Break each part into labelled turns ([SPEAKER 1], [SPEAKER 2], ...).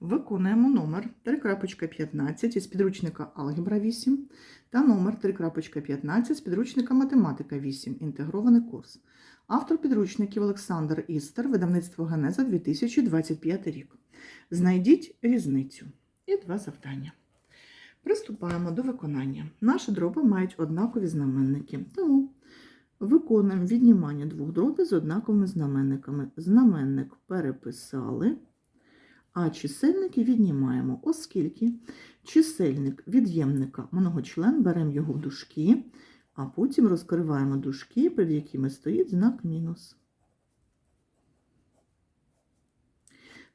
[SPEAKER 1] Виконуємо номер 3.15 із підручника Алгебра 8 та номер 3.15 з підручника Математика 8. Інтегрований курс. Автор підручників Олександр Істер, видавництво Генеза 2025 рік. Знайдіть різницю. І два завдання. Приступаємо до виконання. Наші дроби мають однакові знаменники, тому виконуємо віднімання двох дробів з однаковими знаменниками. Знаменник переписали, а чисельники віднімаємо, оскільки чисельник від'ємника многочлен беремо його в дужки, а потім розкриваємо дужки, перед якими стоїть знак мінус.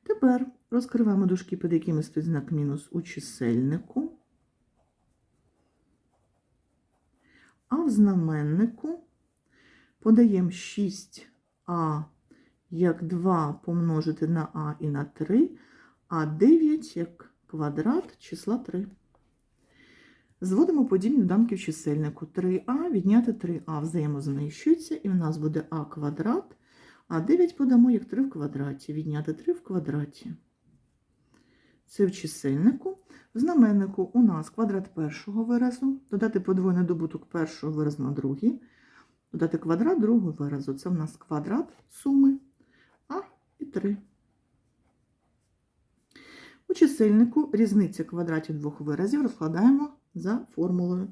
[SPEAKER 1] Тепер розкриваємо дужки, під якими стоїть знак мінус у чисельнику. А в знаменнику подаємо 6а як 2 помножити на а і на 3, а 9 як квадрат числа 3. Зводимо подібні доданки в чисельнику. 3а відняти 3а взаємознищується, і в нас буде а квадрат, а 9 подамо як 3 в квадраті, відняти 3 в квадраті. Це в чисельнику. В знаменнику у нас квадрат першого виразу, додати подвойний добуток першого виразу на другий, додати квадрат другого виразу. Це в нас квадрат суми і 3. У чисельнику різниця квадратів двох виразів розкладаємо за формулою.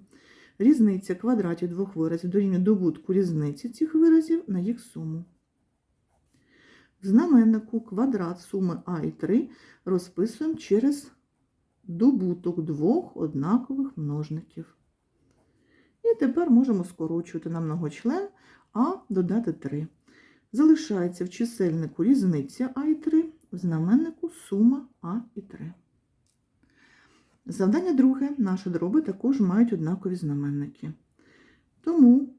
[SPEAKER 1] Різниця квадратів двох виразів дорівнює добутку різниці цих виразів на їх суму. В знаменнику квадрат суми А і 3 розписуємо через добуток двох однакових множників. І тепер можемо скорочувати на многочлен А додати 3. Залишається в чисельнику різниця А і 3, в знаменнику сума А і 3. Завдання друге. Наші дроби також мають однакові знаменники. Тому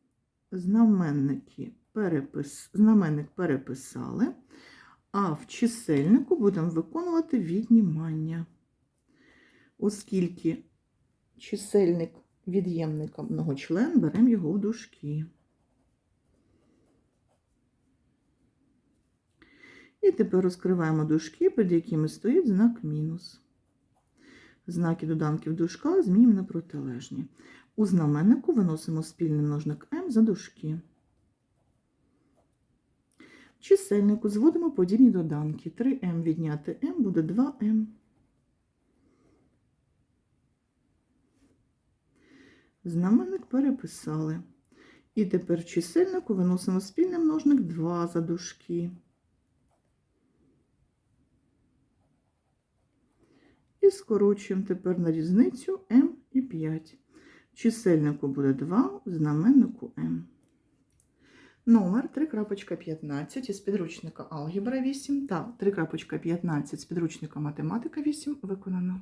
[SPEAKER 1] знаменники перепис... знаменник переписали, а в чисельнику будемо виконувати віднімання. Оскільки чисельник від'ємника многочлен, беремо його в дужки. І тепер розкриваємо дужки, під якими стоїть знак мінус. Знаки доданків в дужках змінюємо на протилежні. У знаменнику виносимо спільний множник m за дужки. В чисельнику зводимо подібні доданки. 3m відняти m буде 2m. Знаменник переписали. І тепер в чисельнику виносимо спільний множник 2 за дужки. Скорочуємо тепер на різницю m і 5. В чисельнику буде 2, в знаменнику М. Номер 3.15 із підручника Алгебра 8 та 3.15 з підручника Математика 8 виконано.